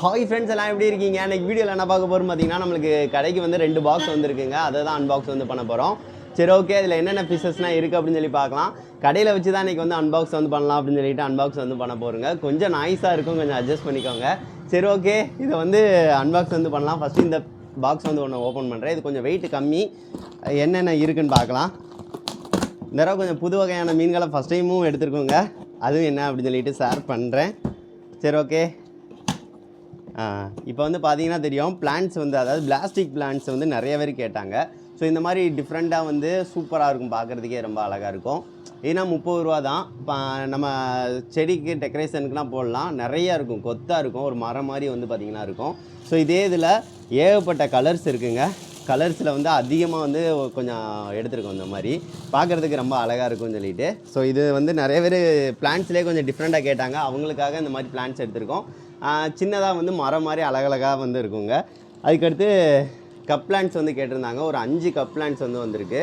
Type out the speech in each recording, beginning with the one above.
Hi friends எல்லாம் எப்படி இருக்கீங்க? இன்னைக்கு வீடியோவில் என்ன பார்க்க போகிறோம் பார்த்தீங்கன்னா நம்மளுக்கு கடைக்கு வந்து ரெண்டு பாக்ஸ் வந்திருக்குங்க. அதை தான் அன்பாக்ஸ் வந்து பண்ண போகிறோம் சரி ஓகே அதில் என்னென்ன பீசஸ்லாம் இருக்குது அப்படின்னு சொல்லி பார்க்கலாம். கடையில் வச்சு தான் இன்றைக்கி வந்து அன்பாக்ஸ் வந்து பண்ணலாம் அப்படின்னு சொல்லிட்டு அன்பாக்ஸ் வந்து பண்ண போகிறோங்க கொஞ்சம் நாய்ஸாக இருக்கும். கொஞ்சம் அட்ஜஸ்ட் பண்ணிக்கோங்க. சரி ஓகே இதை வந்து அன்பாக்ஸ் வந்து பண்ணலாம். ஃபஸ்ட்டு இந்த பாக்ஸ் வந்து ஒன்று ஓப்பன் பண்ணுறேன் இது கொஞ்சம் வெயிட் கம்மி. என்னென்ன இருக்குன்னு பார்க்கலாம். இந்த தடவை கொஞ்சம் புது வகையான மீன்களை ஃபஸ்ட் டைமும் எடுத்துருக்கோங்க. அதுவும் என்ன அப்படின்னு சொல்லிட்டு ஷேர் பண்ணுறேன் சரி ஓகே இப்போ வந்து பார்த்தீங்கன்னா தெரியும் பிளான்ஸ் வந்து அதாவது பிளாஸ்டிக் பிளான்ஸ் வந்து நிறைய பேர் கேட்டாங்க. ஸோ இந்த மாதிரி டிஃப்ரெண்ட்டாக வந்து சூப்பராக இருக்கும் பார்க்குறதுக்கே ரொம்ப அழகாக இருக்கும். ஏன்னா முப்பது ரூபா தான். இப்போ நம்ம செடிக்கு டெக்கரேஷனுக்குலாம் போடலாம். நிறையா இருக்கும் கொத்தாக இருக்கும் ஒரு மரம் மாதிரி வந்து பார்த்திங்கன்னா இருக்கும். ஸோ இதே இதில் ஏகப்பட்ட கலர்ஸ் இருக்குங்க. கலர்ஸில் வந்து அதிகமாக வந்து கொஞ்சம் எடுத்துருக்கோம் இந்த மாதிரி. பார்க்குறதுக்கு ரொம்ப அழகாக இருக்கும்னு சொல்லிட்டு. ஸோ இது வந்து நிறைய பேர் பிளான்ட்ஸ்லேயே கொஞ்சம் டிஃப்ரெண்ட்டாக கேட்டாங்க. அவங்களுக்காக இந்த மாதிரி பிளான்ட்ஸ் எடுத்திருக்கோம். சின்னதாக வந்து மரம் மாதிரி அழகழகாக வந்து இருக்குங்க. அதுக்கடுத்து கப் பிளான்ஸ் வந்து கேட்டிருந்தாங்க. ஒரு அஞ்சு கப் பிளான்ஸ் வந்து வந்திருக்கு.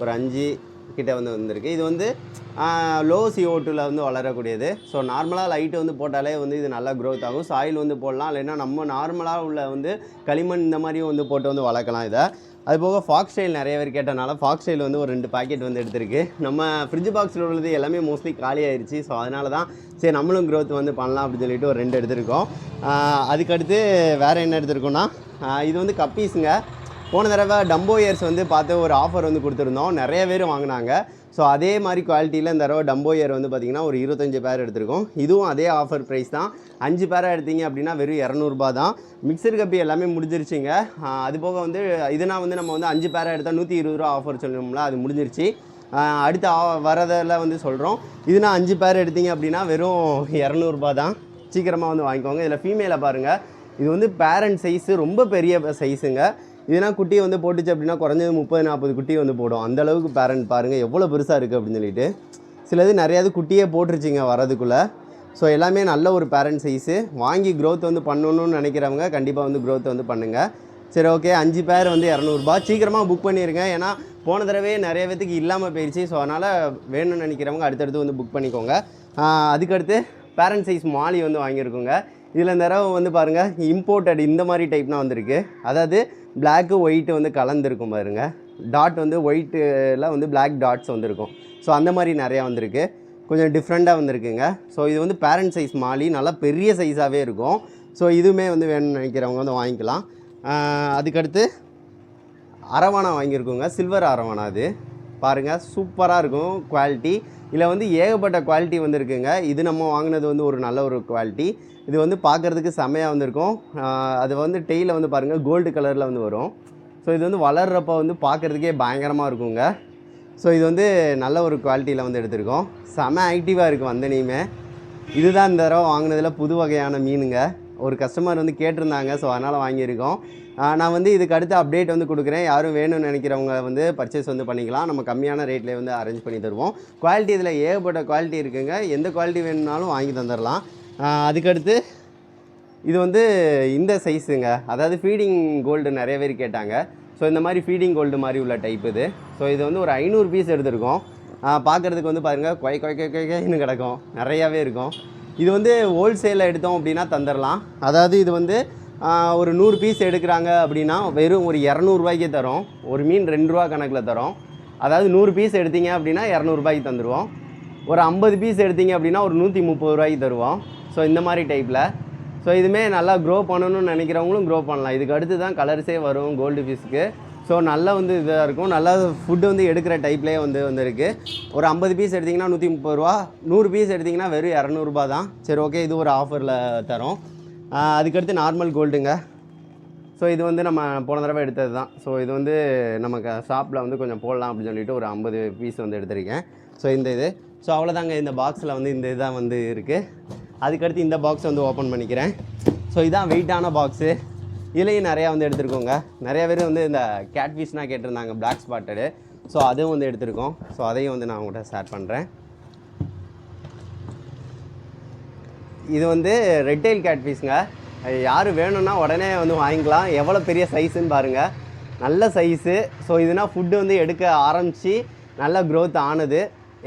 ஒரு அஞ்சு கிட்ட வந்து வந்திருக்கு. இது வந்து லோ CO2 டூவில் வந்து வளரக்கூடியது. ஸோ நார்மலாக லைட்டு வந்து போட்டாலே வந்து இது நல்லா க்ரோத் ஆகும். சாயில் வந்து போடலாம். இல்லைன்னா நம்ம நார்மலாக உள்ள வந்து களிமண் இந்த மாதிரியும் வந்து போட்டு வந்து வளர்க்கலாம் இதை. அது போக ஃபாக்ஸ் ஸ்டைல் நிறைய பேர் கேட்டனால ஃபாக்ஸ் ஸ்டைல் வந்து ஒரு ரெண்டு பாக்கெட் வந்து எடுத்திருக்கு. நம்ம ஃப்ரிட்ஜ் பாக்ஸில் உள்ளது எல்லாமே மோஸ்ட்லி காலி ஆயிடுச்சு ஸோ அதனால தான் சரி நம்மளும் க்ரோத் வந்து பண்ணலாம் அப்படின்னு சொல்லிட்டு ஒரு ரெண்டு எடுத்திருக்கோம். அதுக்கடுத்து வேறு என்ன எடுத்திருக்கோன்னா இது வந்து கப்பீஸுங்க போன தடவை டம்போ இயர்ஸ் வந்து பார்த்து ஒரு ஆஃபர் வந்து கொடுத்துருந்தோம். நிறைய பேர் வாங்கினாங்க. ஸோ அதே மாதிரி குவாலிட்டியில் இந்த தடவை டம்போ ஏர் வந்து பார்த்திங்கன்னா ஒரு இருபத்தஞ்சு பேர் எடுத்திருக்கோம். இதுவும் அதே ஆஃபர் ப்ரைஸ் தான். அஞ்சு பேராக எடுத்தீங்க அப்படின்னா வெறும் இரநூறுபா தான். மிக்சர் கப்பி எல்லாமே முடிஞ்சிருச்சுங்க. அதுபோக அது போக வந்து இதுனா வந்து நம்ம வந்து அஞ்சு பேராக எடுத்தால் நூற்றி இருபது ரூபா ஆஃபர் சொல்லணும்ல அது முடிஞ்சிருச்சு. அடுத்த ஆ- வரதில் வந்து சொல்கிறோம் இதுனா அஞ்சு பேர் எடுத்தீங்க அப்படின்னா வெறும் இரநூறுபா தான். சீக்கிரமாக வந்து வாங்கிக்கோங்க. இதில் ஃபீமேலை பாருங்கள் இது வந்து பேரண்ட் சைஸு ரொம்ப பெரிய சைஸுங்க இதுனா குட்டி வந்து போட்டுச்சு அப்படின்னா குறைஞ்சது முப்பது நாற்பது குட்டி வந்து போடும். அந்த அளவுக்கு பேரண்ட் பாருங்கள் எவ்வளோ பெருசாக இருக்குது அப்படின்னு சொல்லிட்டு. சிலது நிறையாவது குட்டியே போட்டுருச்சுங்க வரதுக்குள்ளே ஸோ எல்லாமே நல்ல ஒரு பேரண்ட் சைஸு வாங்கி க்ரோத் வந்து பண்ணணும்னு நினைக்கிறவங்க கண்டிப்பாக வந்து growth வந்து பண்ணுங்கள் சரி ஓகே அஞ்சு பேர் வந்து இரநூறுபா. சீக்கிரமாக புக் பண்ணிடுங்க ஏன்னா போன தடவை நிறைய பேத்துக்கு இல்லாமல் போயிடுச்சு ஸோ அதனால் வேணும்னு நினைக்கிறவங்க அடுத்தடுத்து வந்து புக் பண்ணிக்கோங்க. அதுக்கடுத்து பேரண்ட் சைஸ் மாலி வந்து வாங்கியிருக்கோங்க. இதில் இந்த தடவை வந்து பாருங்கள் இம்போர்ட்டட் இந்த மாதிரி டைப்னா வந்திருக்கு. அதாவது பிளாக்கு ஒயிட்டு வந்து கலந்துருக்கும் பாருங்க. டாட் வந்து ஒயிட்டில் வந்து பிளாக் டாட்ஸ் வந்திருக்கும். ஸோ அந்த மாதிரி நிறையா வந்திருக்கு. கொஞ்சம் டிஃப்ரெண்ட்டாக வந்திருக்குங்க. ஸோ இது வந்து பேரண்ட் சைஸ் மாலி. நல்லா பெரிய சைஸாகவே இருக்கும். ஸோ இதுவுமே வந்து வேணும்னு நினைக்கிறவங்க வந்து வாங்கிக்கலாம். அதுக்கடுத்து அரவானா வாங்கியிருக்கோங்க. சில்வர் அரவானா அது. பாருங்கள் சூப்பராக இருக்கும் குவாலிட்டி இதில் வந்து ஏகப்பட்ட குவாலிட்டி வந்துருக்குங்க. இது நம்ம வாங்கினது வந்து ஒரு நல்ல ஒரு குவாலிட்டி இது வந்து பார்க்குறதுக்கு செமையாக வந்திருக்கும். அது வந்து டெய்லில் வந்து பாருங்கள் கோல்டு கலரில் வந்து வரும். ஸோ இது வந்து வளர்கிறப்ப வந்து பார்க்குறதுக்கே பயங்கரமாக இருக்குங்க. ஸோ இது வந்து நல்ல ஒரு குவாலிட்டியில் வந்து எடுத்திருக்கோம். செம ஆக்டிவாக இருக்குது வந்தனையுமே. இதுதான் இந்த தடவை வாங்கினதில் புது வகையான மீனுங்க. ஒரு கஸ்டமர் வந்து கேட்டிருந்தாங்க ஸோ அதனால் வாங்கியிருக்கோம். நான் வந்து இதுக்கு அடுத்து அப்டேட் வந்து கொடுக்குறேன். யாரும் வேணும்னு நினைக்கிறவங்க வந்து பர்ச்சேஸ் வந்து பண்ணிக்கலாம். நம்ம கம்மியான ரேட்லேயே வந்து அரேஞ்ச் பண்ணி தருவோம். குவாலிட்டி இதில் ஏகப்பட்ட குவாலிட்டி இருக்குங்க. எந்த குவாலிட்டி வேணும்னாலும் வாங்கி தந்துடலாம் அதுக்கடுத்து இது வந்து இந்த சைஸுங்க அதாவது ஃபீடிங் கோல்டு நிறைய பேர் கேட்டாங்க. ஸோ இந்த மாதிரி ஃபீடிங் கோல்டு மாதிரி உள்ள டைப் இது. ஸோ இது வந்து ஒரு ஐநூறு பீஸ் எடுத்திருக்கோம். பார்க்குறதுக்கு வந்து பாருங்கள் கொய் கொய் கொய் கொய்ன்னு கிடக்கும். நிறையாவே இருக்கும். இது வந்து ஹோல்சேலில் எடுத்தோம் அப்படின்னா தந்துடலாம் அதாவது இது வந்து ஒரு நூறு பீஸ் எடுக்கிறாங்க அப்படின்னா வெறும் ஒரு இரநூறுபாய்க்கே தரோம். ஒரு மீன் ரெண்டு ரூபா கணக்கில் தரோம். அதாவது நூறு பீஸ் எடுத்தீங்க அப்படின்னா இரநூறுபாய்க்கு தந்துடுவோம் ஒரு ஐம்பது பீஸ் எடுத்தீங்க அப்படின்னா ஒரு நூற்றி முப்பது ரூபாய்க்கு தருவோம். ஸோ இந்த மாதிரி டைப்பில் ஸோ இதுவுமே நல்லா க்ரோ பண்ணணும்னு நினைக்கிறவங்களும் க்ரோ பண்ணலாம். இதுக்கு அடுத்து தான் கலர்ஸே வரும் கோல்டு ஃபிஷ்க்கு ஸோ நல்லா வந்து இதாக இருக்கும். நல்லா ஃபுட்டு வந்து எடுக்கிற டைப்லேயே வந்து வந்திருக்கு. ஒரு ஐம்பது பீஸ் எடுத்திங்கன்னா நூற்றி முப்பது ரூபா. நூறு பீஸ் எடுத்திங்கன்னா வெறும் இரநூறுபா தான். சரி ஓகே இது ஒரு ஆஃபரில் தரோம். அதுக்கடுத்து நார்மல் கோல்டுங்க ஸோ இது வந்து நம்ம போன தடவை எடுத்தது தான். ஸோ இது வந்து நமக்கு ஷாப்பில் வந்து கொஞ்சம் போடலாம் அப்படின்னு சொல்லிட்டு ஒரு ஐம்பது பீஸ் வந்து எடுத்திருக்கேன். ஸோ இந்த இது. ஸோ அவ்வளோதாங்க இந்த பாக்ஸில் வந்து இந்த இதாக வந்து இருக்குது அதுக்கடுத்து இந்த பாக்ஸ் வந்து ஓப்பன் பண்ணிக்கிறேன். ஸோ இதான் வெயிட்டான பாக்ஸு இதுலேயும் நிறையா வந்து எடுத்திருக்கோங்க. நிறைய பேர் வந்து இந்த கேட் கேட்டிருந்தாங்க பிளாக் ஸ்பாட்டடு ஸோ அதுவும் வந்து எடுத்திருக்கோம். ஸோ அதையும் வந்து நான் உங்கள்கிட்ட ஷேர் பண்ணுறேன் இது வந்து ரெட்டைல் கேட்ஃபிஷ்ங்க யார் வேணும்னா உடனே வந்து வாங்கிக்கலாம். எவ்வளோ பெரிய சைஸுன்னு பாருங்கள் நல்ல சைஸு ஸோ இதுனா ஃபுட்டு வந்து எடுக்க ஆரம்பித்து நல்ல க்ரோத் ஆனது.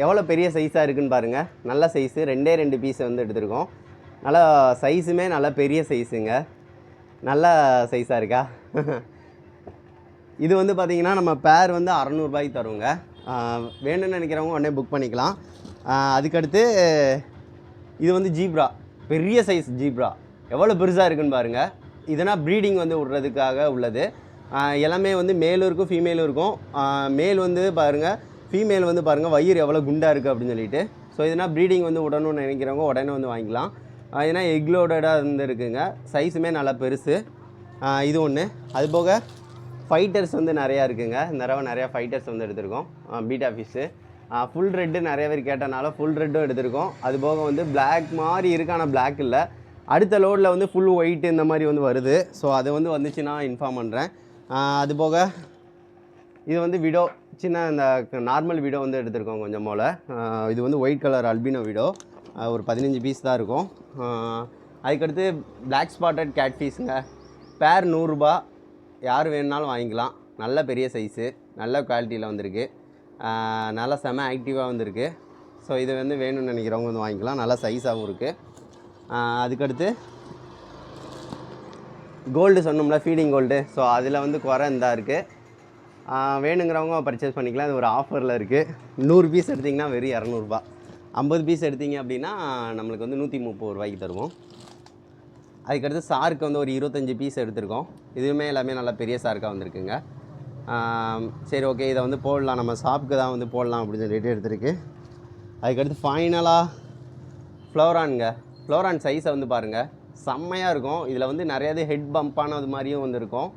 எவ்வளோ பெரிய சைஸாக இருக்குன்னு பாருங்கள் நல்ல சைஸு ரெண்டே ரெண்டு பீஸ் வந்து எடுத்திருக்கோம். நல்லா சைஸுமே நல்லா பெரிய சைஸுங்க நல்ல சைஸாக இருக்கா? இது வந்து பார்த்தீங்கன்னா நம்ம பேர் வந்து அறநூறுபாய்க்கு தருவோங்க. வேணும்னு நினைக்கிறவங்க உடனே புக் பண்ணிக்கலாம். அதுக்கடுத்து இது வந்து ஜீப்ரா. பெரிய சைஸ் ஜீப்ரா. எவ்வளோ பெருசாக இருக்குன்னு பாருங்கள் இதனால் ப்ரீடிங் வந்து விடுறதுக்காக உள்ளது. எல்லாமே வந்து மேலும் இருக்கும் ஃபீமேலும் இருக்கும். மேல் வந்து பாருங்கள் ஃபீமேல் வந்து பாருங்கள் வயிறு எவ்வளோ குண்டாக இருக்குது அப்படின்னு சொல்லிட்டு. ஸோ இதனால் ப்ரீடிங் வந்து விடணும்னு நினைக்கிறவங்க உடனே வந்து வாங்கிக்கலாம். ஏன்னா எக்லோடடாக லோடடாக இருக்குங்க சைஸுமே நல்லா பெருசு. இது ஒன்று அது போக ஃபைட்டர்ஸ் வந்து நிறையா இருக்குங்க. இந்த தடவை நிறையா ஃபைட்டர்ஸ் வந்து எடுத்திருக்கோம். பீட்டா ஆஃபீஸு ஃபுல் ரெட்டு நிறைய பேர் கேட்டனால ஃபுல் ரெட்டும் எடுத்திருக்கோம். அது போக வந்து பிளாக் மாதிரி இருக்கான ஆனால் இல்லை. அடுத்த லோடில் வந்து ஃபுல் ஒயிட் இந்த மாதிரி வந்து வருது. ஸோ அது வந்து வந்துச்சுன்னா இன்ஃபார்ம் பண்ணுறேன் அது போக இது வந்து விடோ சின்ன இந்த நார்மல் விடோ வந்து எடுத்திருக்கோம் கொஞ்சம் போல். இது வந்து ஒயிட் கலர் அல்பினோ விடோ ஒரு பதினஞ்சு பீஸ் தான் இருக்கும். அதுக்கடுத்து பிளாக் ஸ்பாட்டட் கேட் ஃபீஸுங்க பேர் நூறுரூபா யார் வேணுனாலும் வாங்கிக்கலாம். நல்ல பெரிய சைஸு நல்ல குவாலிட்டியில் வந்திருக்கு. நல்லா செம ஆக்டிவாக வந்திருக்கு. ஸோ இது வந்து வேணும்னு நினைக்கிறவங்க வந்து வாங்கிக்கலாம். நல்லா சைஸாகவும் இருக்குது அதுக்கடுத்து கோல்டு சொன்னோம்ல ஃபீடிங் கோல்டு ஸோ அதில் வந்து குறை இருந்தால் இருக்குது வேணுங்கிறவங்க பர்ச்சேஸ் பண்ணிக்கலாம். இது ஒரு ஆஃபரில் இருக்குது நூறு பீஸ் எடுத்திங்கன்னா வெறும் இரநூறுபா. ஐம்பது பீஸ் எடுத்தீங்க அப்படின்னா நம்மளுக்கு வந்து நூற்றி முப்பது ரூபாய்க்கு தருவோம். அதுக்கடுத்து சாருக்கு வந்து ஒரு இருபத்தஞ்சி பீஸ் எடுத்திருக்கோம். இதுவுமே எல்லாமே நல்லா பெரிய சாருக்காக வந்திருக்குங்க. சரி ஓகே இதை வந்து போடலாம். நம்ம ஷாப்புக்கு தான் வந்து போடலாம் அப்படின்னு சொல்லிட்டு எடுத்திருக்கு. அதுக்கடுத்து ஃபைனலாக ஃப்ளோரான்ங்க ஃப்ளோரான் சைஸை வந்து பாருங்கள் செம்மையாக இருக்கும். இதில் வந்து நிறையாவது ஹெட் பம்பானது மாதிரியும் வந்து இருக்கும்.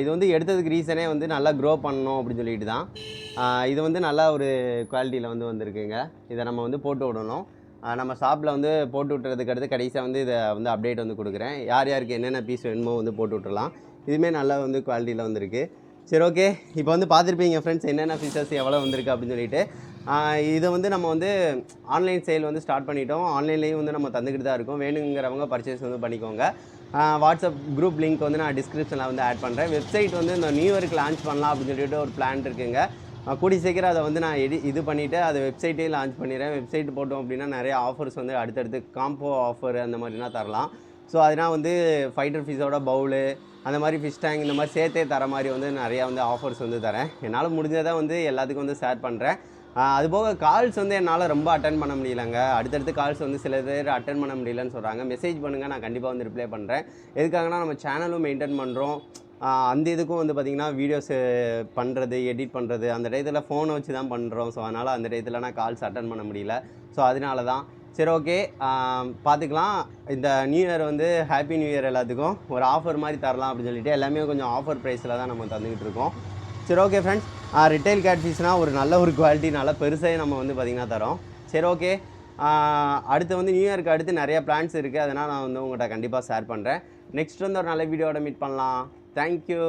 இது வந்து எடுத்ததுக்கு ரீசனே வந்து நல்லா க்ரோ பண்ணணும் அப்படின்னு சொல்லிட்டு தான். இது வந்து நல்லா ஒரு குவாலிட்டியில் வந்து வந்திருக்குங்க. இதை நம்ம வந்து போட்டு விடணும். நம்ம ஷாப்பில் வந்து போட்டு விட்டுறதுக்கு அடுத்து கடைசியாக வந்து இதை வந்து அப்டேட் வந்து கொடுக்குறேன். யார் யாருக்கு என்னென்ன பீஸ் வேணுமோ வந்து போட்டு விட்டுறலாம். இதுவுமே நல்லா வந்து குவாலிட்டியில் வந்திருக்கு. சரி ஓகே இப்போ வந்து பார்த்துருப்பீங்க ஃப்ரெண்ட்ஸ் என்னென்ன ஃபீச்சர்ஸ் எவ்வளோ வந்திருக்கு அப்படின்னு சொல்லிட்டு. இதை வந்து நம்ம வந்து ஆன்லைன் சேல் வந்து ஸ்டார்ட் பண்ணிட்டோம். ஆன்லைன்லேயும் வந்து நம்ம தந்துக்கிட்டு தான் இருக்கோம். வேணுங்கிறவங்க பர்ச்சேஸ் வந்து பண்ணிக்கோங்க. வாட்ஸ்அப் குரூப் லிங்க் வந்து நான் டிஸ்கிரிப்ஷனில் வந்து ஆட் பண்ணுறேன் வெப்சைட் வந்து இந்த நியூ இயருக்கு லான்ச் பண்ணலாம் அப்படின்னு சொல்லிட்டு ஒரு பிளான் இருக்குங்க. கூடி சீக்கிரம் அதை வந்து நான் எடி இது பண்ணிவிட்டு அதை வெப்சைட்டே லான்ச் பண்ணிடுறேன். வெப்சைட் போட்டோம் அப்படின்னா நிறைய ஆஃபர்ஸ் வந்து அடுத்தடுத்து காம்போ ஆஃபர் அந்த மாதிரிலாம் தரலாம். ஸோ அதனால் வந்து ஃபைட்டர் ஃபிஷ்ஷோட பவுலு அந்த மாதிரி ஃபிஷ் டேங்க் இந்த மாதிரி சேர்த்தே தர மாதிரி வந்து நிறையா வந்து ஆஃபர்ஸ் வந்து தரேன். என்னால் முடிஞ்சதை வந்து எல்லாத்துக்கும் வந்து ஷேர் பண்ணுறேன் அதுபோக கால்ஸ் வந்து என்னால் ரொம்ப அட்டன் பண்ண முடியலங்க. அடுத்தடுத்து கால்ஸ் வந்து சில பேர் அட்டன் பண்ண முடியலன்னு சொல்கிறாங்க மெசேஜ் பண்ணுங்கள் நான் கண்டிப்பாக வந்து ரிப்ளை பண்ணுறேன் எதுக்காகனா நம்ம சேனலும் மெயின்டைன் பண்ணுறோம் அந்த இதுக்கும் வந்து பார்த்திங்கன்னா வீடியோஸ் பண்ணுறது எடிட் பண்ணுறது அந்த டயத்தில் ஃபோனை வச்சு தான் பண்ணுறோம் ஸோ அதனால் அந்த டயத்தில் நான் கால்ஸ் அட்டன் பண்ண முடியல. ஸோ அதனால தான் சரி ஓகே பார்த்துக்கலாம் இந்த நியூ இயர் வந்து ஹாப்பி நியூ இயர் எல்லாத்துக்கும். ஒரு ஆஃபர் மாதிரி தரலாம் அப்படின்னு சொல்லிட்டு எல்லாமே கொஞ்சம் ஆஃபர் ப்ரைஸில் தான் நம்ம தந்துக்கிட்டு இருக்கோம். சரி ஓகே ஃப்ரெண்ட்ஸ் ரிட்டைல் கேட் ஃபீஸ்னால் ஒரு நல்ல ஒரு குவாலிட்டி நல்ல பெருசாக நம்ம வந்து பார்த்திங்கன்னா தரோம். சரி ஓகே அடுத்து வந்து நியூ இயர்க்கு அடுத்து நிறையா பிளான்ஸ் இருக்குது அதனால் நான் வந்து உங்கள்கிட்ட கண்டிப்பாக ஷேர் பண்ணுறேன் நெக்ஸ்ட் வந்து ஒரு நல்ல வீடியோட மீட் பண்ணலாம். தேங்க்யூ